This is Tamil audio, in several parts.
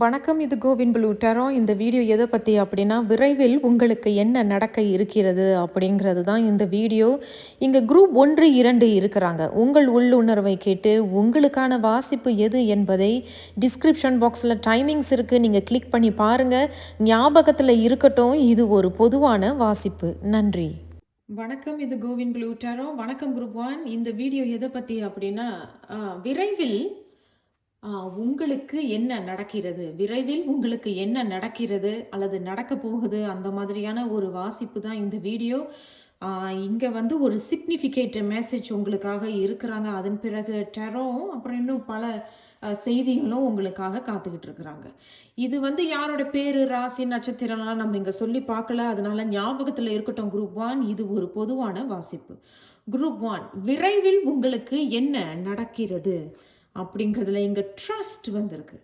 வணக்கம் இது கோவின் ப்ளூ டெரோ இந்த வீடியோ எதை பற்றி அப்படின்னா விரைவில் உங்களுக்கு என்ன நடக்க இருக்கிறது அப்படிங்கிறது தான் இந்த வீடியோ. இங்கே குரூப் ஒன்று இரண்டு இருக்கிறாங்க. உங்கள் உள்ளுணர்வை கேட்டு உங்களுக்கான வாசிப்பு எது என்பதை டிஸ்கிரிப்ஷன் பாக்ஸில் டைமிங்ஸ் இருக்குது நீங்கள் கிளிக் பண்ணி பாருங்கள் ஞாபகத்தில் இருக்கட்டும். இது ஒரு பொதுவான வாசிப்பு. நன்றி. வணக்கம் இது கோவின் ப்ளூ டெரோ வணக்கம் குரூப் ஒன் இந்த வீடியோ எதை பற்றி அப்படின்னா விரைவில் உங்களுக்கு என்ன நடக்கிறது? விரைவில் உங்களுக்கு என்ன நடக்கிறது? அல்லது நடக்க போகுது? அந்த மாதிரியான ஒரு வாசிப்பு தான் இந்த வீடியோ. இங்கே வந்து ஒரு சிக்னிஃபிகேட் மெசேஜ் உங்களுக்காக இருக்கிறாங்க. அதன் பிறகு டெரோவும் அப்புறம் இன்னும் பல செய்திகளும் உங்களுக்காக காத்துக்கிட்டு இருக்கிறாங்க. இது வந்து யாரோட பேர் ராசி நட்சத்திரம்லாம் நம்ம இங்கே சொல்லி பார்க்கல. அதனால ஞாபகத்தில் இருக்கட்டும். குரூப் ஒன் இது ஒரு பொதுவான வாசிப்பு. குரூப் ஒன் விரைவில் உங்களுக்கு என்ன நடக்கிறது? அப்படிங்கிறதுல இங்கே ட்ரஸ்ட் வந்திருக்கு.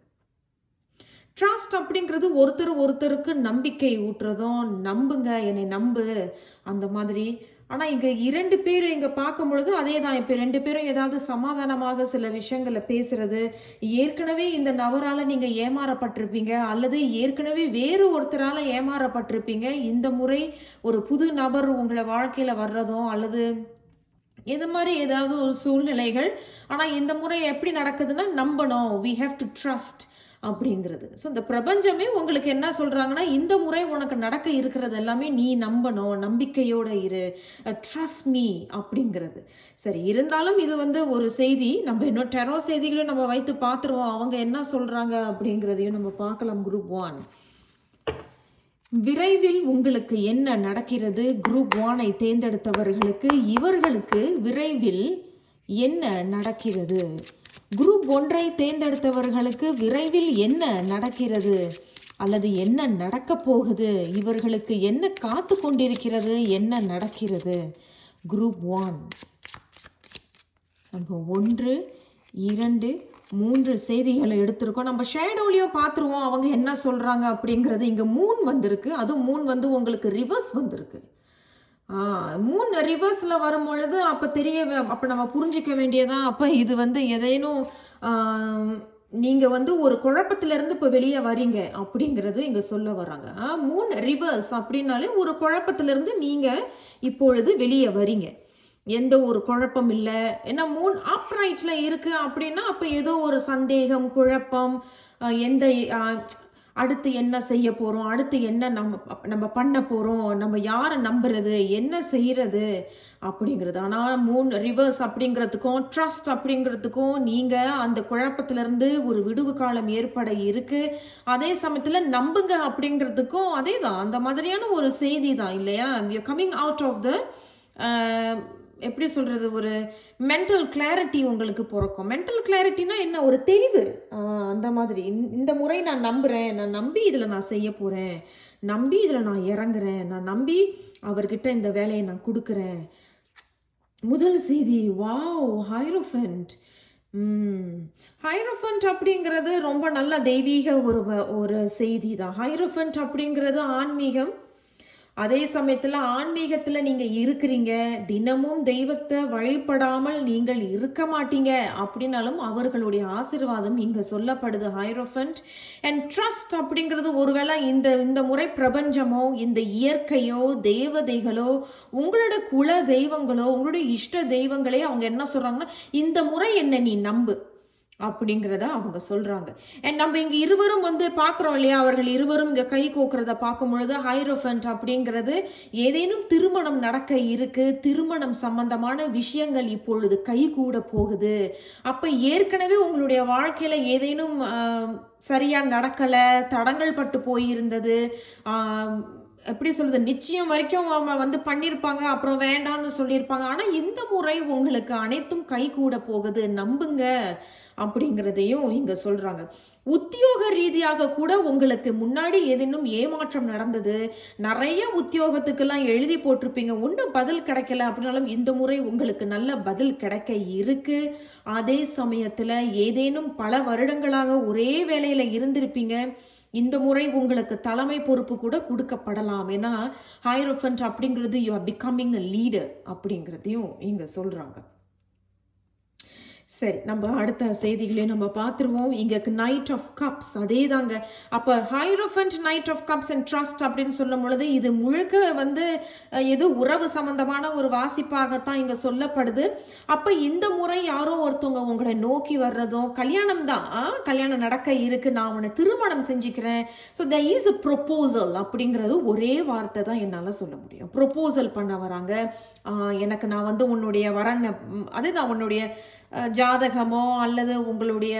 ட்ரஸ்ட் அப்படிங்கிறது ஒருத்தர் ஒருத்தருக்கு நம்பிக்கை ஊட்டுறதும் நம்புங்க என்னை நம்பு அந்த மாதிரி. ஆனால் இங்கே இரண்டு பேர் இங்கே பார்க்கும் பொழுது அதே தான் இப்போ ரெண்டு பேரும் ஏதாவது சமாதானமாக சில விஷயங்களை பேசுறது ஏற்கனவே இந்த நபரால் நீங்கள் ஏமாறப்பட்டிருப்பீங்க அல்லது ஏற்கனவே வேறு ஒருத்தரால் ஏமாறப்பட்டிருப்பீங்க. இந்த முறை ஒரு புது நபர் உங்களை வாழ்க்கையில் வர்றதும் அல்லது இது மாதிரி ஏதாவது ஒரு சூழ்நிலைகள் ஆனால் இந்த முறை எப்படி நடக்குதுன்னா நம்பணும். வி ஹேவ் டு ட்ரஸ்ட் அப்படிங்கிறது. ஸோ இந்த பிரபஞ்சமே உங்களுக்கு என்ன சொல்கிறாங்கன்னா இந்த முறை உனக்கு நடக்க இருக்கிறது எல்லாமே நீ நம்பணும். நம்பிக்கையோட இரு. Uh, ட்ரஸ்ட் மீ அப்படிங்கிறது. சரி இருந்தாலும் இது வந்து ஒரு செய்தி. நம்ம இன்னும் டெரோ செய்திகளையும் நம்ம வைத்து பார்த்துருவோம். அவங்க என்ன சொல்கிறாங்க அப்படிங்கிறதையும் நம்ம பார்க்கலாம் குரூப் ஒன் விரைவில் உங்களுக்கு என்ன நடக்கிறது? குரூப் ஒனை தேர்ந்தெடுத்தவர்களுக்கு இவர்களுக்கு விரைவில் என்ன நடக்கிறது? குரூப் ஒன்றை தேர்ந்தெடுத்தவர்களுக்கு விரைவில் என்ன நடக்கிறது? அல்லது என்ன நடக்கப் போகுது? இவர்களுக்கு என்ன காத்து கொண்டிருக்கிறது? என்ன நடக்கிறது? குரூப் ஒன் நம்ம ஒன்று இரண்டு மூன்று செய்திகளை எடுத்திருக்கோம். நம்ம ஷேடோலையும் பார்த்துருவோம் அவங்க என்ன சொல்கிறாங்க அப்படிங்கிறது. இங்கே மூன் வந்திருக்கு. அதுவும் மூன் வந்து உங்களுக்கு ரிவர்ஸ் வந்திருக்கு. மூணு ரிவர்ஸில் வரும் பொழுது அப்போ தெரிய அப்போ நம்ம புரிஞ்சிக்க வேண்டியதான் அப்போ இது வந்து எதேனும் நீங்கள் வந்து ஒரு குழப்பத்திலேருந்து இப்போ வெளியே வரீங்க அப்படிங்கிறது இங்கே சொல்ல வராங்க. மூன் ரிவர்ஸ் அப்படின்னாலே ஒரு குழப்பத்திலேருந்து நீங்கள் இப்பொழுது வெளியே வரீங்க. எந்த ஒரு குழப்பம் இல்லை. ஏன்னா மூன் ஆப்ரைட்டில் இருக்குது அப்படின்னா அப்போ ஏதோ ஒரு சந்தேகம் குழப்பம் எந்த அடுத்து என்ன செய்ய போகிறோம் அடுத்து என்ன நம்ம நம்ம பண்ண போகிறோம் நம்ம யாரை நம்புறது என்ன செய்கிறது அப்படிங்கிறது. ஆனால் மூன் ரிவர்ஸ் அப்படிங்கிறதுக்கும் ட்ரஸ்ட் அப்படிங்கிறதுக்கும் நீங்கள் அந்த குழப்பத்திலேருந்து ஒரு விடுவு காலம் ஏற்பட இருக்குது அதே சமயத்தில் நம்புங்க அப்படிங்கிறதுக்கும் அதே தான் அந்த மாதிரியான ஒரு செய்தி தான் இல்லையா? கம்மிங் அவுட் ஆஃப் த எப்படி சொல்கிறது ஒரு மென்டல் கிளாரிட்டி உங்களுக்கு பிறக்கும். மென்டல் கிளாரிட்டினா என்ன? ஒரு தெளிவு. அந்த மாதிரி. இந்த- இந்த முறை நான் நம்புகிறேன் நான் நம்பி இதில் நான் செய்ய போகிறேன் நம்பி இதில் நான் இறங்குறேன். நான் நம்பி அவர்கிட்ட இந்த வேலையை நான் கொடுக்குறேன். முதல் செய்தி வாவ் ஹைரோஃபென்ட் ஹைரோஃபென்ட் அப்படிங்கிறது ரொம்ப நல்ல தெய்வீக ஒரு வ- ஒரு செய்தி தான் ஹைரோஃபண்ட் அப்படிங்கிறது ஆன்மீகம் அதே சமயத்தில் ஆன்மீகத்தில் நீங்கள் இருக்கிறீங்க. தினமும் தெய்வத்தை வழிபடாமல் நீங்கள் இருக்க மாட்டீங்க அப்படின்னாலும் அவர்களுடைய ஆசீர்வாதம் இங்கே சொல்லப்படுது. ஹைரோஃபண்ட் அண்ட் ட்ரஸ்ட் அப்படிங்கிறது ஒருவேளை இந்த இந்த முறை பிரபஞ்சமோ இந்த இயற்கையோ தேவதைகளோ உங்களோட குல தெய்வங்களோ உங்களுடைய இஷ்ட தெய்வங்களே அவங்க என்ன சொல்கிறாங்கன்னா இந்த முறை என்ன நீ நம்பு. அப்படிங்கிறத அவங்க சொல்கிறாங்க அண்ட் நம்ம இங்கே இருவரும் வந்து பார்க்குறோம் இல்லையா? அவர்கள் இருவரும் இங்கே கை கோக்குறத பார்க்கும் பொழுது ஹைரோஃபண்ட் அப்படிங்கிறது ஏதேனும் திருமணம் நடக்க இருக்கு திருமணம் சம்பந்தமான விஷயங்கள் இப்பொழுது கை கூட போகுது. அப்போ ஏற்கனவே உங்களுடைய வாழ்க்கையில் ஏதேனும் சரியாக நடக்கலை தடங்கள் பட்டு போயிருந்தது எப்படி சொல்றது நிச்சயம் வரைக்கும் அவங்க வந்து பண்ணியிருப்பாங்க அப்புறம் வேண்டாம்னு சொல்லியிருப்பாங்க. ஆனால் இந்த முறை உங்களுக்கு அனைத்தும் கை கூட போகுது நம்புங்க. அப்படிங்கிறதையும் இங்க சொல்றாங்க. உத்தியோக ரீதியாக கூட உங்களுக்கு முன்னாடி ஏதேனும் ஏமாற்றம் நடந்தது? நிறைய உத்தியோகத்துக்கெல்லாம் எழுதி போட்டிருப்பீங்க. ஒன்றும் பதில் கிடைக்கல அப்படின்னாலும் இந்த முறை உங்களுக்கு நல்ல பதில் கிடைக்க இருக்கு. அதே சமயத்தில் ஏதேனும் பல வருடங்களாக ஒரே வேலையில் இருந்திருப்பீங்க. இந்த முறை உங்களுக்கு தலைமை பொறுப்பு கூட கொடுக்கப்படலாம். ஏன்னா ஹைரோஃபண்ட் அப்படிங்கிறது you are becoming a leader அப்படிங்கிறதையும் இங்கே சொல்கிறாங்க சரி நம்ம அடுத்த செய்திகளையும் நம்ம பார்த்துருவோம். இங்க நைட் ஆஃப் கப்ஸ் அதே தாங்க அப்போ hierophant knight of cups and trust அப்படின்னு சொல்லும் பொழுது இது முழுக்க வந்து எது உறவு சம்பந்தமான ஒரு வாசிப்பாகத்தான் இங்கே சொல்லப்படுது. அப்போ இந்த முறை யாரோ ஒருத்தவங்க உங்களை நோக்கி வர்றதும் கல்யாணம் தான் ஆ, கல்யாணம் நடக்க இருக்கு நான் உன்னை திருமணம் செஞ்சுக்கிறேன். So the is a proposal அப்படிங்கிறது ஒரே வார்த்தை தான் என்னால் சொல்ல முடியும். ப்ரொப்போசல் பண்ண வராங்க. எனக்கு நான் வந்து உன்னுடைய வரன் அதே தான் உன்னுடைய ஜாதகமோ அல்லது உங்களுடைய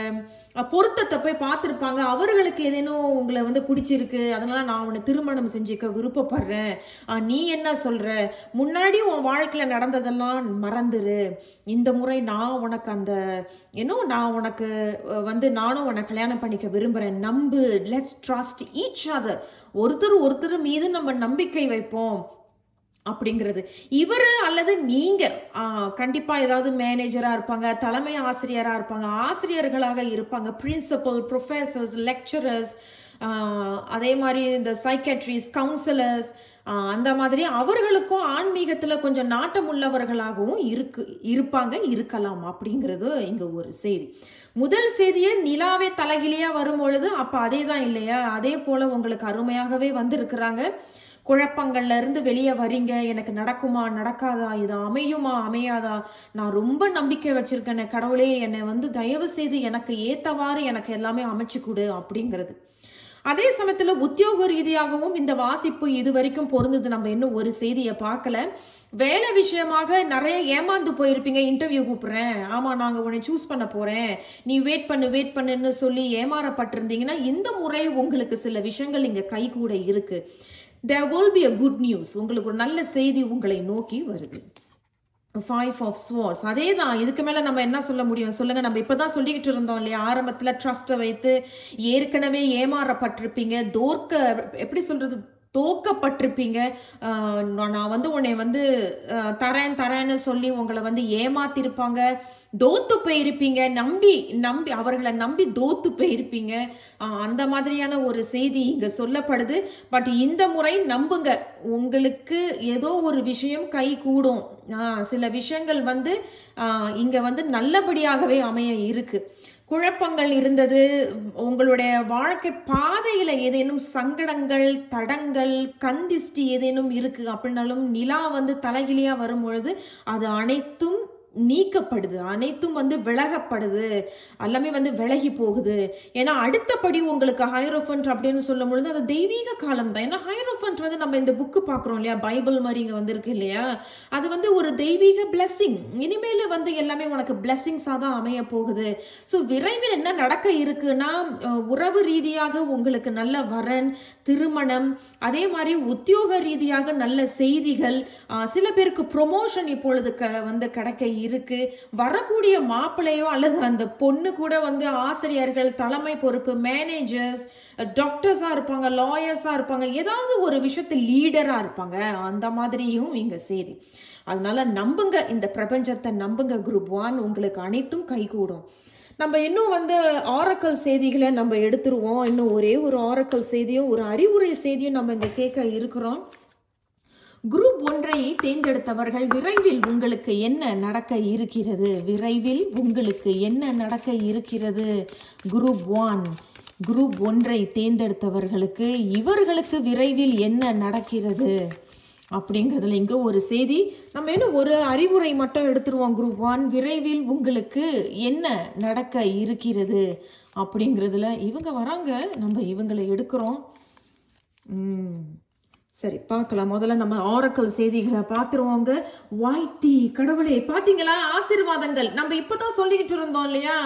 பொருத்தத்தை போய் பார்த்துருப்பாங்க. அவர்களுக்கு ஏதேனும் உங்களை வந்து பிடிச்சிருக்கு அதனால நான் உன்னை திருமணம் செஞ்சுக்க விருப்பப்படுறேன். நீ என்ன சொல்ற? முன்னாடி உன் வாழ்க்கையில் நடந்ததெல்லாம் மறந்துரு. இந்த முறை நான் உனக்கு அந்த இன்னும் நான் உனக்கு வந்து நானும் உனக்கு கல்யாணம் பண்ணிக்க விரும்புகிறேன் நம்பு. லெட்ஸ் ட்ரஸ்ட் ஈச் அதர் ஒருத்தர் ஒருத்தர் மீது நம்ம நம்பிக்கை வைப்போம். அப்படிங்கிறது. இவர் அல்லது நீங்கள் கண்டிப்பாக ஏதாவது மேனேஜராக இருப்பாங்க தலைமை ஆசிரியராக இருப்பாங்க ஆசிரியர்களாக இருப்பாங்க பிரின்சிபல் ப்ரொஃபசர்ஸ் லெக்சரர்ஸ் அதே மாதிரி இந்த சைக்கட்ரிஸ் கவுன்சிலர்ஸ் அந்த மாதிரி அவர்களுக்கும் ஆன்மீகத்தில் கொஞ்சம் நாட்டம் உள்ளவர்களாகவும் இருக்கு இருப்பாங்க இருக்கலாம் அப்படிங்கிறது இங்கே ஒரு செய்தி. முதல் செய்தியே நிலாவே தலைகிலியா வரும் பொழுது அப்போ அதே தான் இல்லையா? அதே போல் உங்களுக்கு அருமையாகவே வந்திருக்கிறாங்க. குழப்பங்கள்ல இருந்து வெளியே வரீங்க. எனக்கு நடக்குமா நடக்காதா இது அமையுமா அமையாதா? நான் ரொம்ப நம்பிக்கை வச்சிருக்கேன் கடவுளே என்னை வந்து தயவு செய்து எனக்கு ஏத்தவாறு எனக்கு எல்லாமே அமைச்சு கொடு அப்படிங்கிறது. அதே சமயத்தில் உத்தியோக ரீதியாகவும் இந்த வாசிப்பு இது வரைக்கும் பொருந்தது. நம்ம இன்னும் ஒரு செய்தியை பார்க்கல. வேலை விஷயமாக நிறைய ஏமாந்து போயிருப்பீங்க. இன்டர்வியூ கூப்பிட்றேன். ஆமாம் நாங்கள் உன்னை சூஸ் பண்ண போகிறேன் நீ வெயிட் பண்ணு வெயிட் பண்ணுன்னு சொல்லி ஏமாறப்பட்டிருந்தீங்கன்னா இந்த முறை உங்களுக்கு சில விஷயங்கள் இங்கே கை கூட there will be a good news உங்களுக்கு ஒரு நல்ல செய்தி உங்களை நோக்கி வருது. ஃபைவ் ஆஃப் ஸ்வால்ஸ் அதே தான் இதுக்கு மேலே நம்ம என்ன சொல்ல முடியும்? சொல்லுங்கள் நம்ம இப்போ தான் சொல்லிக்கிட்டு இருந்தோம் இல்லையா? ஆரம்பத்தில் ட்ரஸ்ட்டை வைத்து ஏற்கனவே ஏமாறப்பட்டிருப்பீங்க. தோற்க எப்படி சொல்கிறது தோக்கப்பட்டிருப்பீங்க. நான் வந்து உன்னை வந்து தரேன் தரேன்னு சொல்லி உங்களை வந்து ஏமாத்திருப்பாங்க. தோத்து போயிருப்பீங்க. நம்பி நம்பி அவர்களை நம்பி தோத்து போயிருப்பீங்க. அந்த மாதிரியான ஒரு செய்தி இங்க சொல்லப்படுது. பட் இந்த முறை நம்புங்க. உங்களுக்கு ஏதோ ஒரு விஷயம் கை கூடும். சில விஷயங்கள் வந்து இங்கே இங்க வந்து நல்லபடியாகவே அமைய இருக்குது குழப்பங்கள் இருந்தது. உங்களுடைய வாழ்க்கை பாதையில் ஏதேனும் சங்கடங்கள் தடங்கள் கந்திஷ்டி ஏதேனும் இருக்குது அப்படின்னாலும் நிலா வந்து தலைகிலியா வரும் பொழுது அது அனைத்தும் நீக்கப்படுது. அனைத்தும் வந்து விலகப்படுது. எல்லாமே வந்து விலகி போகுது. ஏன்னா அடுத்தபடி உங்களுக்கு ஹைரோஃபன்ட் அப்படின்னு சொல்லும் பொழுது அது தெய்வீக காலம் தான். ஏன்னா ஹைரோஃபன்ட் வந்து நம்ம இந்த புக்கு பார்க்குறோம் இல்லையா? பைபிள் மாதிரி இங்கே வந்திருக்கு இல்லையா? அது வந்து ஒரு தெய்வீக பிளஸ்ஸிங் இனிமேல் வந்து எல்லாமே உனக்கு பிளஸ்ஸிங்ஸாக தான் அமைய போகுது. ஸோ விரைவில் என்ன நடக்க இருக்குன்னா உறவு ரீதியாக உங்களுக்கு நல்ல வரன் திருமணம் அதே மாதிரி உத்தியோக ரீதியாக நல்ல செய்திகள் சில பேருக்கு ப்ரொமோஷன் இப்பொழுது க வந்து கிடைக்க இருக்கு. வரக்கூடிய மாப்பிள்ளையோ அல்லது அந்த பொண்ணு கூட வந்து ஆசிரியர்கள் தலைமை பொறுப்பு மேனேஜர்ஸ் டாக்டர்ஸாக இருப்பாங்க லாயர்ஸாக இருப்பாங்க ஏதாவது ஒரு விஷயத்தில் லீடராக இருப்பாங்க. அந்த மாதிரியும் இங்கே செய்தி. அதனால நம்புங்க இந்த பிரபஞ்சத்தை நம்புங்க குரூப் ஒன் உங்களுக்கு அனைத்தும் கைகூடும். நம்ம இன்னும் வந்து ஆரக்கல் செய்திகளை நம்ம எடுத்துருவோம். இன்னும் ஒரே ஒரு ஆரக்கல் செய்தியும் ஒரு அறிவுரை செய்தியும் நம்ம இங்கே கேட்க இருக்கிறோம். குரூப் ஒன்றை தேர்ந்தெடுத்தவர்கள் விரைவில் உங்களுக்கு என்ன நடக்க இருக்கிறது? விரைவில் உங்களுக்கு என்ன நடக்க இருக்கிறது? குரூப் ஒன் குரூப் ஒன்றை தேர்ந்தெடுத்தவர்களுக்கு இவர்களுக்கு விரைவில் என்ன நடக்கிறது? அப்படிங்கிறதுல இங்கே ஒரு செய்தி. நம்ம இன்னும் ஒரு அறிவுரை மட்டும் எடுத்துருவோம் குரூப் ஒன். விரைவில் உங்களுக்கு என்ன நடக்க இருக்கிறது? அப்படிங்கிறதுல இவங்க வராங்க. நம்ம இவங்களை எடுக்கிறோம். ம். சரி பார்க்கலாம். முதல்ல நம்ம ஆரக்கல் செய்திகளை பார்த்துருவோங்க. ஒயிட்டி கடவுளே பார்த்தீங்களா? ஆசீர்வாதங்கள். நம்ம இப்போ தான் சொல்லிக்கிட்டு இருந்தோம் இல்லையா?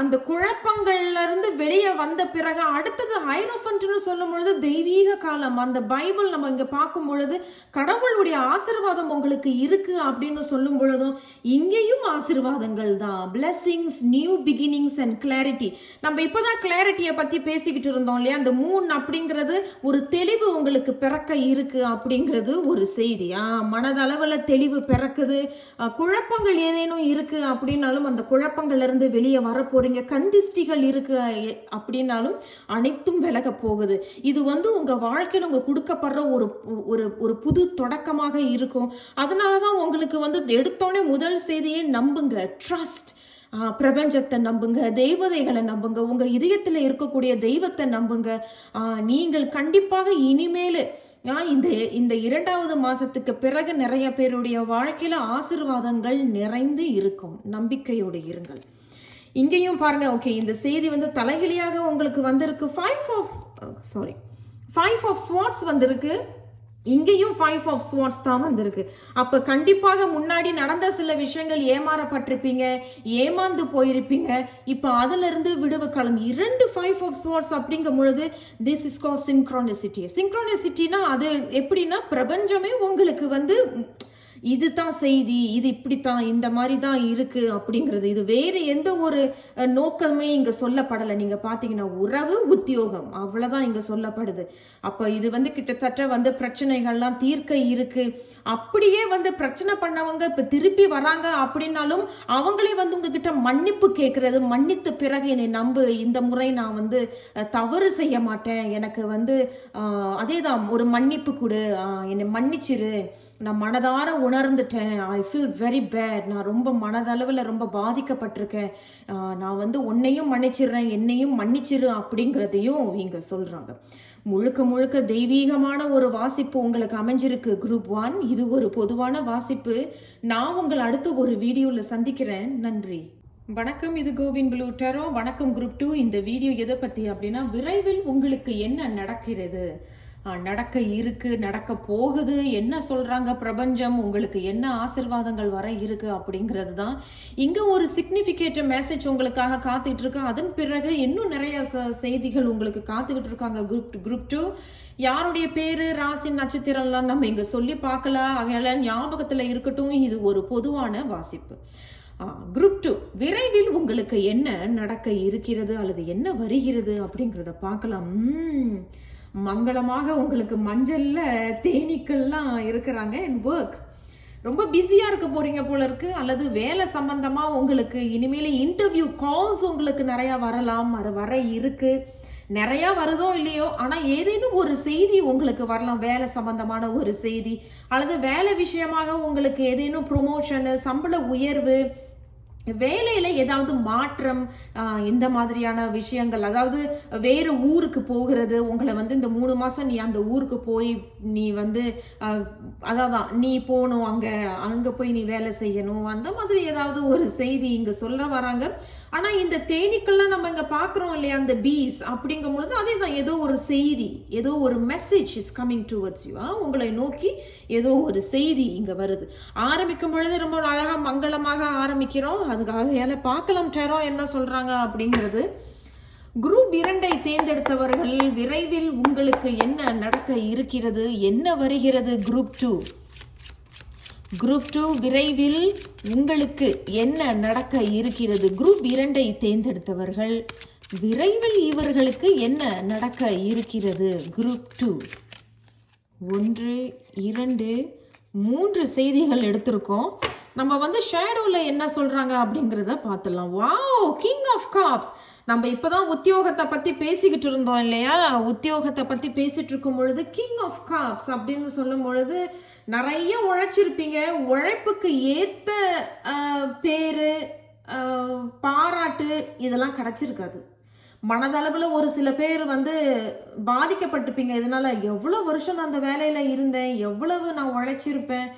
அந்த குழப்பங்கள்ல இருந்து வெளியே வந்த பிறகு அடுத்தது ஹைரோஃபன்ட்னு சொல்லும் பொழுது தெய்வீக காலம். அந்த பைபிள் நம்ம இங்க பார்க்கும் பொழுது கடவுளுடைய ஆசீர்வாதம் உங்களுக்கு இருக்கு அப்படின்னு சொல்லும் பொழுதும் இங்கேயும் ஆசிர்வாதங்கள் தான். Blessings new beginnings and clarity நம்ம இப்போதான் கிளாரிட்டியை பத்தி பேசிக்கிட்டு இருந்தோம் இல்லையா? அந்த மூன் அப்படிங்கிறது ஒரு தெளிவு உங்களுக்கு பிறக்க இருக்கு அப்படிங்கிறது ஒரு செய்தியா மனதளவில் தெளிவு பிறக்குது. குழப்பங்கள் ஏதேனும் இருக்கு அப்படின்னாலும் அந்த குழப்பங்கள்ல இருந்து வெளியே வரப்போ போறீங்க கந்திஷ்டிகள் இருக்கு அப்படின்னாலும் அனைத்தும் விலக போகுது. இது வந்து உங்க வாழ்க்கையில் உங்க கொடுக்கப்படுற ஒரு ஒரு ஒரு புது தொடக்கமாக இருக்கும். அதனால தான் உங்களுக்கு வந்து எடுத்தோடனே முதல் செய்தியை நம்புங்க. ட்ரஸ்ட் பிரபஞ்சத்தை நம்புங்க. தெய்வதைகளை நம்புங்க. உங்க இதயத்துல இருக்கக்கூடிய தெய்வத்தை நம்புங்க. நீங்கள் கண்டிப்பாக இனிமேல் இந்த இந்த இரண்டாவது மாசத்துக்கு பிறகு நிறைய பேருடைய வாழ்க்கையில ஆசிர்வாதங்கள் நிறைந்து இருக்கும். நம்பிக்கையோடு இருங்கள். இங்கேயும் பாருங்க ஓகே இந்த செய்தி வந்து தலைகிலியாக உங்களுக்கு வந்திருக்கு. Five of sorry five of swords வந்திருக்கு. இங்கேயும் ஃபைவ் ஆஃப் ஸ்வாட்ஸ் தான் வந்திருக்கு. அப்போ கண்டிப்பாக முன்னாடி நடந்த சில விஷயங்கள் ஏமாறப்பட்டிருப்பீங்க ஏமாந்து போயிருப்பீங்க. இப்போ அதிலிருந்து விடுவு காலம் இரண்டு ஃபைவ் ஆஃப் ஸ்வாட்ஸ் அப்படிங்கும் பொழுது திஸ் இஸ் கால் சிங்க்ரானிசிட்டி சிங்க்ரானிசிட்டினா அது எப்படின்னா பிரபஞ்சமே உங்களுக்கு வந்து இதுதான் செய்தி இது இப்படித்தான் இந்த மாதிரி தான் இருக்கு அப்படிங்கிறது. இது வேறு எந்த ஒரு நோக்கமே இங்கே சொல்லப்படலை. நீங்கள் பார்த்தீங்கன்னா உறவு உத்தியோகம் அவ்வளோதான் இங்கே சொல்லப்படுது. அப்போ இது வந்து கிட்டத்தட்ட வந்து பிரச்சனைகள்லாம் தீர்க்க இருக்கு. அப்படியே வந்து பிரச்சனை பண்ணவங்க இப்போ திருப்பி வராங்க அப்படின்னாலும் அவங்களே வந்து உங்ககிட்ட மன்னிப்பு கேட்கறது மன்னித்த பிறகு என்னை நம்பு இந்த முறை நான் வந்து தவறு செய்ய மாட்டேன். எனக்கு வந்து அதே தான் ஒரு மன்னிப்பு கொடு என்னை மன்னிச்சிரு. நான் மனதார உணர்ந்துட்டேன். ஐ ஃபீல் வெரி பேட் நான் ரொம்ப மனதளவில் ரொம்ப பாதிக்கப்பட்டிருக்கேன். நான் வந்து உன்னையும் மன்னிச்சிடுறேன் என்னையும் மன்னிச்சிரு அப்படிங்கிறதையும் இங்க சொல்றாங்க. முழுக்க முழுக்க தெய்வீகமான ஒரு வாசிப்பு உங்களுக்கு அமைஞ்சிருக்கு குரூப் ஒன் இது ஒரு பொதுவான வாசிப்பு. நான் உங்களை அடுத்த ஒரு வீடியோவில் சந்திக்கிறேன். நன்றி. வணக்கம் இது கோவின் ப்ளூ டெரோ. வணக்கம் குரூப் டூ இந்த வீடியோ எதை பற்றி அப்படின்னா விரைவில் உங்களுக்கு என்ன நடக்கிறது? நடக்க இருக்கு நடக்க போகுது என்ன சொல்றாங்க பிரபஞ்சம் உங்களுக்கு என்ன ஆசிர்வாதங்கள் வர இருக்கு அப்படிங்கிறது தான் இங்க ஒரு சிக்னிஃபிகேட் மெசேஜ் உங்களுக்காக காத்துட்டு இருக்கு அதன் பிறகு இன்னும் நிறைய ச- செய்திகள் உங்களுக்கு காத்துக்கிட்டு இருக்காங்க குரூப் குரூப் டூ யாருடைய பேரு ராசி நட்சத்திரம்லாம் நம்ம இங்க சொல்லி பார்க்கல. ஆகையால ஞாபகத்துல இருக்கட்டும். இது ஒரு பொதுவான வாசிப்பு. குரூப் டூ விரைவில் உங்களுக்கு என்ன நடக்க இருக்கிறது அல்லது என்ன வருகிறது அப்படிங்கிறத பார்க்கலாம். உம், மங்களமாக உங்களுக்கு மஞ்சளில் தேனீக்கள்லாம் இருக்கிறாங்க என் ஒர்க் ரொம்ப பிஸியாக இருக்க போகிறீங்க போல இருக்கு அல்லது வேலை சம்மந்தமாக உங்களுக்கு இனிமேல் இன்டர்வியூ கால்ஸ் உங்களுக்கு நிறையா வரலாம் வர வர இருக்குது நிறையா வருதோ இல்லையோ ஆனால் ஏதேனும் ஒரு செய்தி உங்களுக்கு வரலாம் வேலை சம்பந்தமான ஒரு செய்தி அல்லது வேலை விஷயமாக உங்களுக்கு ஏதேனும் ப்ரொமோஷனு சம்பள உயர்வு வேலையில ஏதாவது மாற்றம் இந்த மாதிரியான விஷயங்கள் அதாவது வேறு ஊருக்கு போகிறது உங்களை வந்து இந்த மூணு மாசம் நீ அந்த ஊருக்கு போய் நீ வந்து அதாவது அதான் நீ போகணும் அங்க அங்க போய் நீ வேலை செய்யணும் அந்த மாதிரி ஏதாவது ஒரு செய்தி இங்க சொல்ல வராங்க. ஆனால் இந்த தேனீக்கள்லாம் நம்ம இங்கே பார்க்குறோம் இல்லையா அந்த பீஸ் அப்படிங்கும் பொழுது அதே தான் ஏதோ ஒரு செய்தி ஏதோ ஒரு message is coming towards you உங்களை நோக்கி ஏதோ ஒரு செய்தி இங்கே வருது. ஆரம்பிக்கும் பொழுது ரொம்ப அழகாக மங்களமாக ஆரம்பிக்கிறோம். அதுக்காக ஏல பார்க்கலாம் டேரோ என்ன சொல்கிறாங்க அப்படிங்கிறது. குரூப் இரண்டை தேர்ந்தெடுத்தவர்கள் விரைவில் உங்களுக்கு என்ன நடக்க இருக்கிறது என்ன வருகிறது குரூப் டூ? குரூப் டூ விரைவில் உங்களுக்கு என்ன நடக்க இருக்கிறது? குரூப் இரண்டை தேர்ந்தெடுத்தவர்கள். விரைவில் இவர்களுக்கு என்ன நடக்க இருக்கிறது? குரூப் டூ ஒன்று இரண்டு மூன்று செய்திகள் எடுத்திருக்கோம். நம்ம வந்து ஷேடோவில் என்ன சொல்கிறாங்க அப்படிங்கிறத பார்த்துடலாம். வாவ் கிங் ஆஃப் காப்ஸ் நம்ம இப்பதான் உத்தியோகத்தை பற்றி பேசிக்கிட்டு இருந்தோம் இல்லையா? உத்தியோகத்தை பற்றி பேசிட்டு இருக்கும் பொழுது கிங் ஆஃப் காப்ஸ் அப்படின்னு சொல்லும் பொழுது நிறைய உழைச்சிருப்பீங்க. உழைப்புக்கு ஏத்த பேர் பேரு பாராட்டு இதெல்லாம் கிடைச்சிருக்காது. மனதளவில் ஒரு சில பேர் வந்து பாதிக்கப்பட்டிருப்பீங்க. இதனால எவ்வளோ வருஷம் நான் அந்த வேலையில் இருந்தேன் எவ்வளவு நான் உழைச்சிருப்பேன்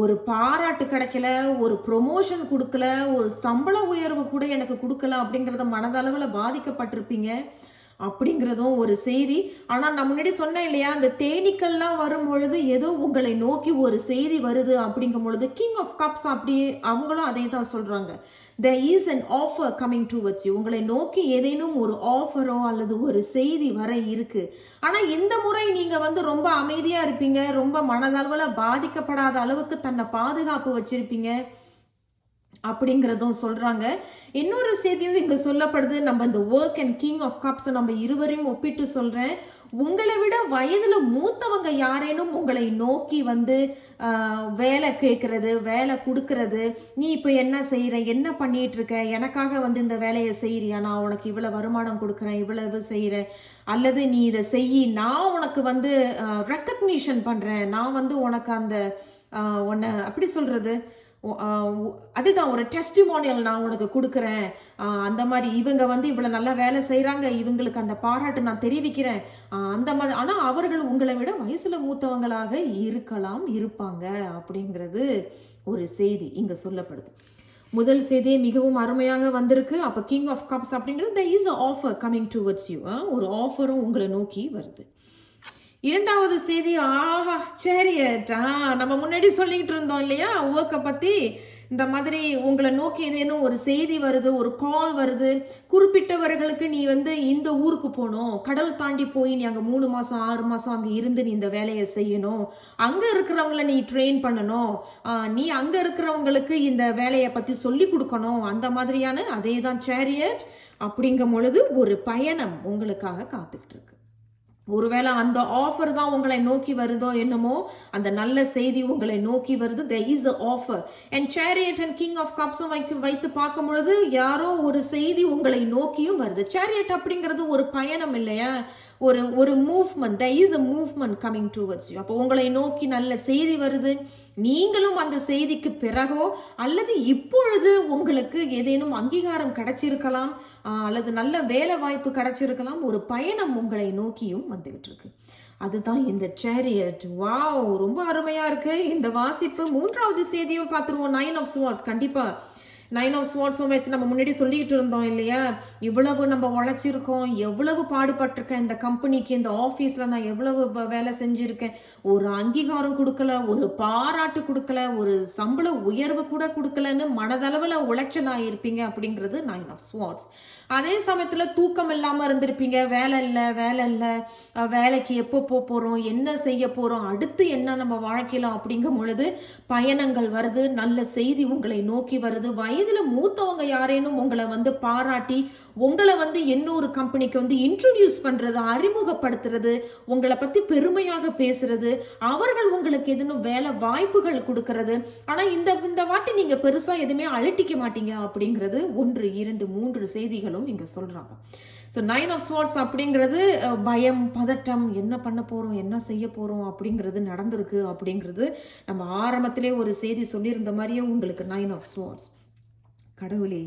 ஒரு பாராட்டு கிடைக்கல ஒரு ப்ரொமோஷன் கொடுக்கல ஒரு சம்பள உயர்வு கூட எனக்கு கொடுக்கல அப்படிங்கிறத மனதளவில் பாதிக்கப்பட்டிருப்பீங்க. அப்படிங்கிறதும் ஒரு செய்தி. ஆனால் நான் முன்னாடி சொன்னேன் இல்லையா அந்த தேனீக்கள்லாம் வரும் பொழுது ஏதோ உங்களை நோக்கி ஒரு செய்தி வருது அப்படிங்கும் பொழுது கிங் ஆஃப் கப்ஸ் அப்படியே அவங்களும் அதே தான் சொல்கிறாங்க the is an offer coming to வச்சு உங்களை நோக்கி ஏதேனும் ஒரு ஆஃபரோ அல்லது ஒரு செய்தி வர இருக்கு. ஆனால் இந்த முறை நீங்கள் வந்து ரொம்ப அமைதியாக இருப்பீங்க ரொம்ப மனதளவில் பாதிக்கப்படாத அளவுக்கு தன்னை பாதுகாப்பு வச்சுருப்பீங்க. அப்படிங்கிறதும் சொல்கிறாங்க இன்னொரு செய்தியும் இங்கே சொல்லப்படுது. நம்ம இந்த ஒர்க் அண்ட் கிங் ஆஃப் கப்ஸை நம்ம இருவரையும் ஒப்பிட்டு சொல்கிறேன் உங்களை விட வயதில் மூத்தவங்க யாரேனும் உங்களை நோக்கி வந்து வேலை கேட்குறது வேலை கொடுக்கறது. நீ இப்போ என்ன செய்கிற என்ன பண்ணிகிட்ருக்க இருக்க எனக்காக வந்து இந்த வேலையை செய்கிறியா நான் உனக்கு இவ்வளோ வருமானம் கொடுக்குறேன் இவ்வளவு செய்கிறேன் அல்லது நீ இதை செய்யி நான் உனக்கு வந்து ரெக்கக்னிஷன் பண்ணுறேன் நான் வந்து உனக்கு அந்த உன்னை அப்படி சொல்கிறது அதுதான் ஒரு டெஸ்டிமோனியல் நான் உனக்கு கொடுக்குறேன். அந்த மாதிரி இவங்க வந்து இவ்வளோ நல்லா வேலை செய்கிறாங்க இவங்களுக்கு அந்த பாராட்டு நான் தெரிவிக்கிறேன். அந்த மாதிரி ஆனால் அவர்கள் உங்களை விட வயசில் மூத்தவங்களாக இருக்கலாம் இருப்பாங்க அப்படிங்கிறது ஒரு செய்தி இங்கே சொல்லப்படுது. முதல் செய்தியே மிகவும் அருமையாக வந்திருக்கு. அப்போ கிங் ஆஃப் கப்ஸ் அப்படிங்கிறது the is a offer coming towards you ஒரு ஆஃபரும் உங்களை நோக்கி வருது. இரண்டாவது செய்தி ஆஹா சேரியட் ஆ நம்ம முன்னாடி சொல்லிக்கிட்டு இருந்தோம் இல்லையா? ஒர்க்கை பற்றி இந்த மாதிரி உங்களை நோக்கி ஏதேனும் ஒரு செய்தி வருது ஒரு கால் வருது குறிப்பிட்டவர்களுக்கு நீ வந்து இந்த ஊருக்கு போகணும் கடல் தாண்டி போய் நீ அங்கே மூணு மாதம் ஆறு மாதம் அங்கே இருந்து நீ இந்த வேலையை செய்யணும். அங்கே இருக்கிறவங்கள நீ ட்ரெயின் பண்ணணும். ஆ, நீ அங்கே இருக்கிறவங்களுக்கு இந்த வேலையை பற்றி சொல்லி கொடுக்கணும். அந்த மாதிரியான அதே தான் சேரியட் அப்படிங்கும் பொழுது ஒரு பயணம் உங்களுக்காக காத்துக்கிட்டு இருக்கு. ஒருவேளை அந்த ஆஃபர் தான் உங்களை நோக்கி வருதோ என்னமோ அந்த நல்ல செய்தி உங்களை நோக்கி வருது. The is a offer and chariot and king of கப்ஸும் வைக்கும் வைத்து பார்க்கும் பொழுது யாரோ ஒரு செய்தி உங்களை நோக்கியும் வருது. சேரியட் அப்படிங்கிறது ஒரு பயணம் இல்லையா? ஒரு ஒரு movement the is a movement coming towards you அப்போ உங்களை நோக்கி நல்ல செய்தி வருது. நீங்களும் அந்த செய்திக்கு பிறகோ அல்லது இப்பொழுது உங்களுக்கு ஏதேனும் அங்கீகாரம் கிடைச்சிருக்கலாம் அல்லது நல்ல வேலை வாய்ப்பு கிடைச்சிருக்கலாம் ஒரு பயணம் உங்களை நோக்கியும் வந்துகிட்டு இருக்கு. அதுதான் இந்த சேரியட் வாவ் ரொம்ப அருமையா இருக்கு. இந்த வாசிப்பு. மூன்றாவது செய்தியும் பார்த்துருவோம். நைன் ஆஃப் சுவாஸ் கண்டிப்பா நைன் ஆஃப் ஸ்வாட் சோமேத் நம்ம முன்னாடி சொல்லிக்கிட்டு இருந்தோம் இல்லையா? இவ்வளவு நம்ம உழைச்சிருக்கோம் எவ்வளவு பாடுபட்டிருக்கேன் இந்த கம்பெனிக்கு இந்த ஆஃபீஸில் நான் எவ்வளவு வேலை செஞ்சுருக்கேன். ஒரு அங்கீகாரம் கொடுக்கல ஒரு பாராட்டு கொடுக்கல ஒரு சம்பள உயர்வு கூட கொடுக்கலன்னு மனதளவில் உழைச்சலாக இருப்பீங்க அப்படிங்கிறது நைன் ஆஃப் ஸ்வாட்ஸ் அதே சமயத்தில் தூக்கம் இல்லாமல் இருந்திருப்பீங்க. வேலை இல்லை வேலை இல்லை. வேலைக்கு எப்போ போக போகிறோம் என்ன செய்ய போகிறோம் அடுத்து என்ன நம்ம வாழ்க்கையில் அப்படிங்கும் பொழுது பயணங்கள் வருது நல்ல செய்தி உங்களை நோக்கி வருது வயதில் மூத்தவங்க யாரேனும் உங்களை வந்து பாராட்டி உங்களை வந்து இன்னொரு கம்பெனிக்கு வந்து இன்ட்ரடியூஸ் பண்ணுறது அறிமுகப்படுத்துறது உங்களை பற்றி பெருமையாக பேசுறது அவர்கள் உங்களுக்கு எதுனும் வேலை வாய்ப்புகள் கொடுக்கறது. ஆனால் இந்த இந்த வாட்டி நீங்கள் பெருசாக எதுவுமே அழட்டிக்க மாட்டீங்க அப்படிங்கிறது ஒன்று இரண்டு மூன்று செய்திகளும் இங்கே சொல்கிறாங்க ஸோ நைன் ஆஃப் ஸ்வார்ட்ஸ் அப்படிங்கிறது பயம் பதட்டம் என்ன பண்ண போகிறோம் என்ன செய்ய போகிறோம் அப்படிங்கிறது நடந்திருக்கு அப்படிங்கிறது நம்ம ஆரம்பத்திலே ஒரு செய்தி சொல்லியிருந்த மாதிரியே உங்களுக்கு நைன் ஆஃப் ஸ்வார்ட்ஸ் கடவுளே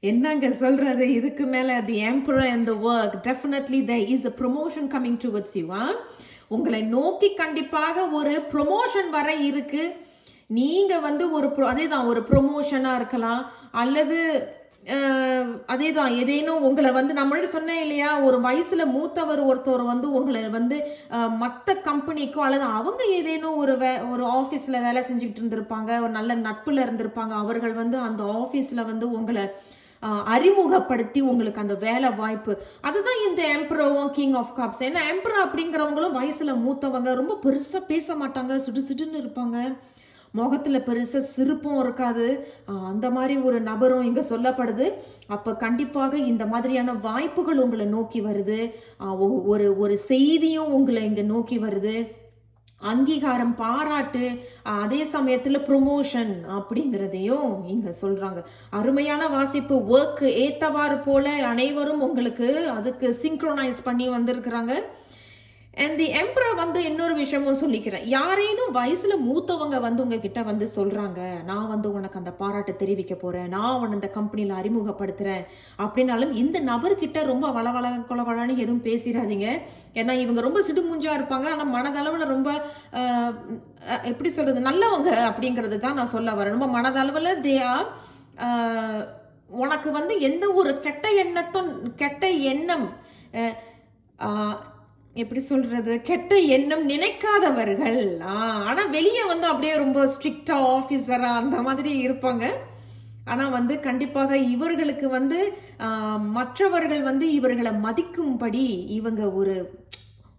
என்னங்க சொல்றது? இதுக்கு மேல the emperor and the world definitely the is a promotion coming towards you உங்களை நோக்கி கண்டிப்பாக ஒரு ப்ரொமோஷன் வர இருக்கு. நீங்க வந்து ஒரு அதே அதேதான் ஒரு ப்ரொமோஷனாக இருக்கலாம் அல்லது அதே தான் ஏதேனும் உங்களை வந்து நான் சொன்னேன் இல்லையா ஒரு வயசுல மூத்தவர் ஒருத்தவர் வந்து உங்களை வந்து மற்ற கம்பெனிக்கோ அல்லது அவங்க ஏதேனும் ஒரு வே ஒரு ஆஃபீஸில் வேலை செஞ்சுக்கிட்டு இருந்திருப்பாங்க ஒரு நல்ல நட்புல இருந்திருப்பாங்க அவர்கள் வந்து அந்த ஆஃபீஸில் வந்து உங்களை அறிமுகப்படுத்தி உங்களுக்கு அந்த வேலை வாய்ப்பு. அதுதான் இந்த எம்பரவும் கிங் ஆஃப் காப்ஸ் ஏன்னா எம்பரர் அப்படிங்கிறவங்களும் வயசுல மூத்தவங்க ரொம்ப பெருசா பேச மாட்டாங்க சுடு சுடுன்னு இருப்பாங்க. முகத்தில் பெருசாக சிரிப்பும் இருக்காது. அந்த மாதிரி ஒரு நபரும் இங்கே சொல்லப்படுது. அப்போ கண்டிப்பாக இந்த மாதிரியான வாய்ப்புகள் உங்களை நோக்கி வருது. ஒ- ஒரு ஒரு செய்தியும் உங்களை இங்கே நோக்கி வருது. அங்கீகாரம் பாராட்டு அதே சமயத்தில் ப்ரொமோஷன் அப்படிங்கிறதையும் இங்க சொல்றாங்க. அருமையான வாசிப்பு ஒர்க் ஏத்தவாறு போல அனைவரும் உங்களுக்கு அதுக்கு சிங்க்ரோனைஸ் பண்ணி வந்திருக்கிறாங்க. அண்ட் தி எம்ப்ரா வந்து இன்னொரு விஷயமும் சொல்லிக்கிறேன் யாரேனும் வயசுல மூத்தவங்க வந்து உங்ககிட்ட வந்து சொல்றாங்க நான் வந்து உனக்கு அந்த பாராட்டு தெரிவிக்க போறேன் நான் உன்னை இந்த கம்பெனியில் அறிமுகப்படுத்துறேன் அப்படின்னாலும் இந்த நபர்கிட்ட ரொம்ப வளவள கொலவளான்னு எதுவும் பேசிடாதீங்க. ஏன்னா இவங்க ரொம்ப சிடுமுஞ்சா இருப்பாங்க. ஆனால் மனதளவில் ரொம்ப எப்படி சொல்றது நல்லவங்க அப்படிங்கிறது தான் நான் சொல்ல வரேன். ரொம்ப மனதளவில் தே ஆர் உனக்கு வந்து எந்த ஒரு கெட்ட எண்ணத்தும் கெட்ட எண்ணம் எப்படி சொல்கிறது கெட்ட எண்ணம் நினைக்காதவர்கள். ஆனால் வெளியே வந்து அப்படியே ரொம்ப ஸ்ட்ரிக்டாக ஆஃபீஸராக அந்த மாதிரி இருப்பாங்க. ஆனால் வந்து கண்டிப்பாக இவர்களுக்கு வந்து மற்றவர்கள் வந்து இவர்களை மதிக்கும்படி இவங்க ஒரு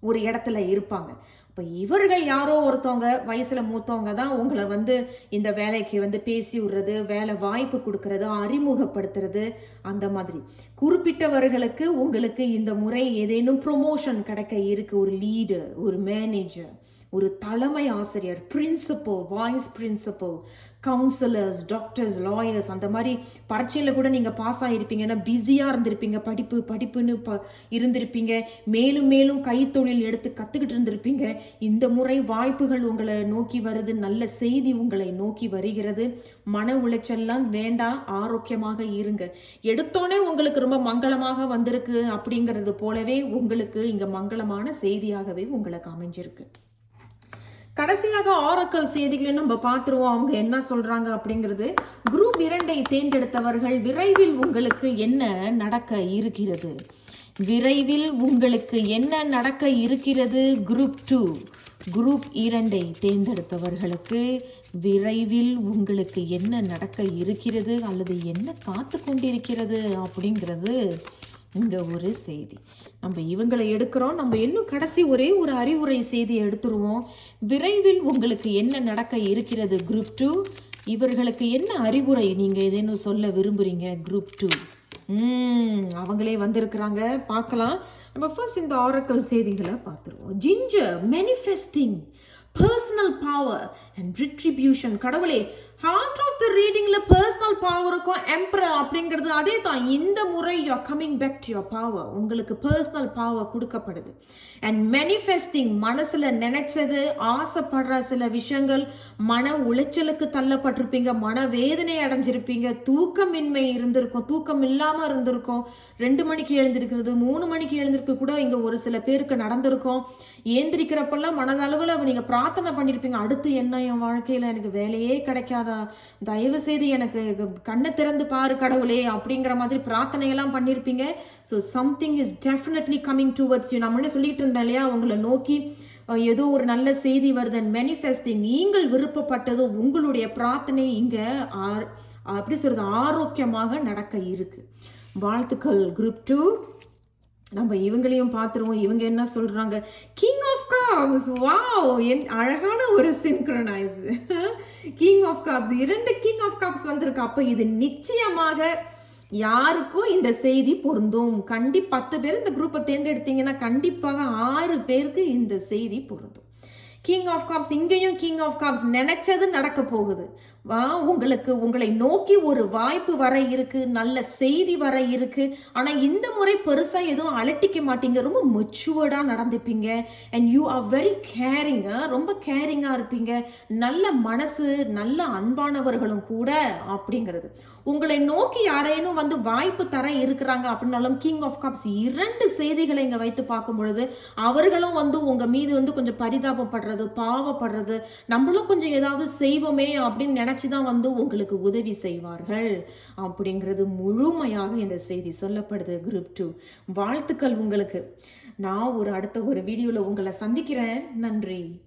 ஒரு இடத்துல இருப்பாங்க. இப்போ இவர்கள் யாரோ ஒருத்தவங்க வயசில் மூத்தவங்க தான் உங்களை வந்து இந்த வேலைக்கு வந்து பேசி விடுறது வேலை வாய்ப்பு கொடுக்கறது அறிமுகப்படுத்துறது அந்த மாதிரி. குறிப்பிட்டவர்களுக்கு உங்களுக்கு இந்த முறை ஏதேனும் ப்ரொமோஷன் கிடைக்க இருக்கு ஒரு லீடர் ஒரு மேனேஜர் ஒரு தலைமை ஆசிரியர் principal vice principal counsellors doctors lawyers அந்த மாதிரி பரீட்சையில் கூட நீங்கள் பாஸ் ஆகியிருப்பீங்கன்னா பிஸியாக இருந்திருப்பீங்க. படிப்பு படிப்புன்னு ப இருந்திருப்பீங்க. மேலும் மேலும் கைத்தொழில் எடுத்து கற்றுக்கிட்டு இருந்திருப்பீங்க. இந்த முறை வாய்ப்புகள் உங்களை நோக்கி வருது. நல்ல செய்தி உங்களை நோக்கி வருகிறது. மன உளைச்சல்லாம் வேண்டாம் ஆரோக்கியமாக இருங்க. எடுத்தோடனே உங்களுக்கு ரொம்ப மங்களமாக வந்திருக்கு அப்படிங்கிறது போலவே உங்களுக்கு இங்கே மங்களமான செய்தியாகவே உங்களுக்கு அமைஞ்சிருக்கு. கடைசியாக ஆரக்கல் செய்திகளை நம்ம பார்த்துருவோம். அவங்க என்ன சொல்றாங்க அப்படிங்கிறது குரூப் இரண்டை தேர்ந்தெடுத்தவர்கள் விரைவில் உங்களுக்கு என்ன நடக்க இருக்கிறது? விரைவில் உங்களுக்கு என்ன நடக்க இருக்கிறது? குரூப் டூ குரூப் இரண்டை தேர்ந்தெடுத்தவர்களுக்கு விரைவில் உங்களுக்கு என்ன நடக்க இருக்கிறது? அல்லது என்ன காத்து கொண்டிருக்கிறது? அப்படிங்கிறது இங்கே ஒரு செய்தி. நம்ம இவங்களை எடுக்கிறோம். நம்ம இன்னும் கடைசி ஒரே ஒரு அறிவுரை செய்தியை எடுத்துருவோம். விரைவில் உங்களுக்கு என்ன நடக்க இருக்கிறது குரூப் டூ இவர்களுக்கு என்ன அறிவுரை நீங்கள் ஏதேனும் சொல்ல விரும்புகிறீங்க குரூப் டூ அவங்களே வந்திருக்கிறாங்க. பார்க்கலாம். நம்ம ஃபர்ஸ்ட் இந்த ஆரக்கல் செய்திகளை பார்த்துருவோம். Ginger manifesting personal power and retribution கடவுளே ஹார்ட் ஆஃப் த ரீடிங்கில் பர்சனல் பவருக்கும் எம்பரர் அப்படிங்கிறது அதே தான். இந்த முறை you coming back to your power உங்களுக்கு பர்சனல் பவர் கொடுக்கப்படுது. அண்ட் மேனிஃபெஸ்டிங் மனசில் நினைச்சது ஆசைப்படுற சில விஷயங்கள் மன உளைச்சலுக்கு தள்ளப்பட்டிருப்பீங்க மன வேதனை அடைஞ்சிருப்பீங்க தூக்கமின்மை இருந்திருக்கும் தூக்கம் இல்லாமல் இருந்திருக்கும். ரெண்டு மணிக்கு எழுந்திருக்கிறது மூணு மணிக்கு எழுந்திருக்க கூட இங்கே ஒரு சில பேருக்கு நடந்திருக்கும். ஏந்திரிக்கிறப்பெல்லாம் மனதளவில் நீங்கள் பிரார்த்தனை பண்ணியிருப்பீங்க அடுத்து என்ன என் வாழ்க்கையில் எனக்கு வேலையே கிடைக்காது. தயவு செய்து எனக்கு கண்ணை திறந்து பாரு கடவுளே அப்படிங்கிற மாதிரி பிரார்த்தனையெல்லாம் பண்ணியிருப்பீங்க so something is definitely coming towards you நான் சொல்லிட்டு இருந்தேன் இல்லையா உங்களை நோக்கி ஏதோ ஒரு நல்ல செய்தி வருது மேனிஃபெஸ்டிங் நீங்கள் விருப்பப்பட்டது உங்களுடைய பிரார்த்தனை இங்கே ஆர் அப்படி சொல்றது ஆரோக்கியமாக நடக்க இருக்கு. வாழ்த்துக்கள் குரூப் டூ நம்ம இவங்களையும் பார்த்துருவோம். இவங்க என்ன சொல்கிறாங்க கிங் ஆஃப் காப்ஸ் வாவ் என் அழகான ஒரு சின்க்ரனைஸ் கிங் ஆஃப் காப்ஸ் இரண்டு கிங் ஆஃப் காப்ஸ் வந்திருக்கு. அப்போ இது நிச்சயமாக யாருக்கும் இந்த செய்தி பொருந்தும். கண்டி பத்து பேர் இந்த குரூப்பை தேர்ந்தெடுத்தீங்கன்னா கண்டிப்பாக ஆறு பேருக்கு இந்த செய்தி பொருந்தும். கிங் ஆஃப் காப்ஸ் இங்கேயும் கிங் ஆஃப் காப்ஸ் நினைச்சது நடக்க போகுது. உங்களுக்கு உங்களை நோக்கி ஒரு வாய்ப்பு வர இருக்கு நல்ல செய்தி வர இருக்கு. ஆனா இந்த முறை பெருசா எதுவும் அலட்டிக்க மாட்டீங்க. ரொம்ப மெச்சுவர்டா நடந்துப்பீங்க. And you are very caring ரொம்ப கேரிங்கா இருப்பீங்க. நல்ல மனசு நல்ல அன்பானவர்களும் கூட அப்படிங்கிறது. உங்களை நோக்கி யாரேனும் வந்து வாய்ப்பு தர இருக்கிறாங்க அப்படின்னாலும் கிங் ஆஃப் கப்ஸ் இரண்டு செய்திகளை இங்க வைத்து பார்க்கும் பொழுது அவர்களும் வந்து உங்க மீது வந்து கொஞ்சம் பரிதாபப்படுறது பாவப்படுறது நம்மளும் கொஞ்சம் ஏதாவது செய்வோமே அப்படின்னு நினைச்சுதான் வந்து உங்களுக்கு உதவி செய்வார்கள். அப்படிங்கிறது முழுமையாக இந்த செய்தி சொல்லப்படுது குரூப் டூ வாழ்த்துக்கள் உங்களுக்கு. நான் ஒரு அடுத்த ஒரு வீடியோவில் உங்களை சந்திக்கிறேன். நன்றி.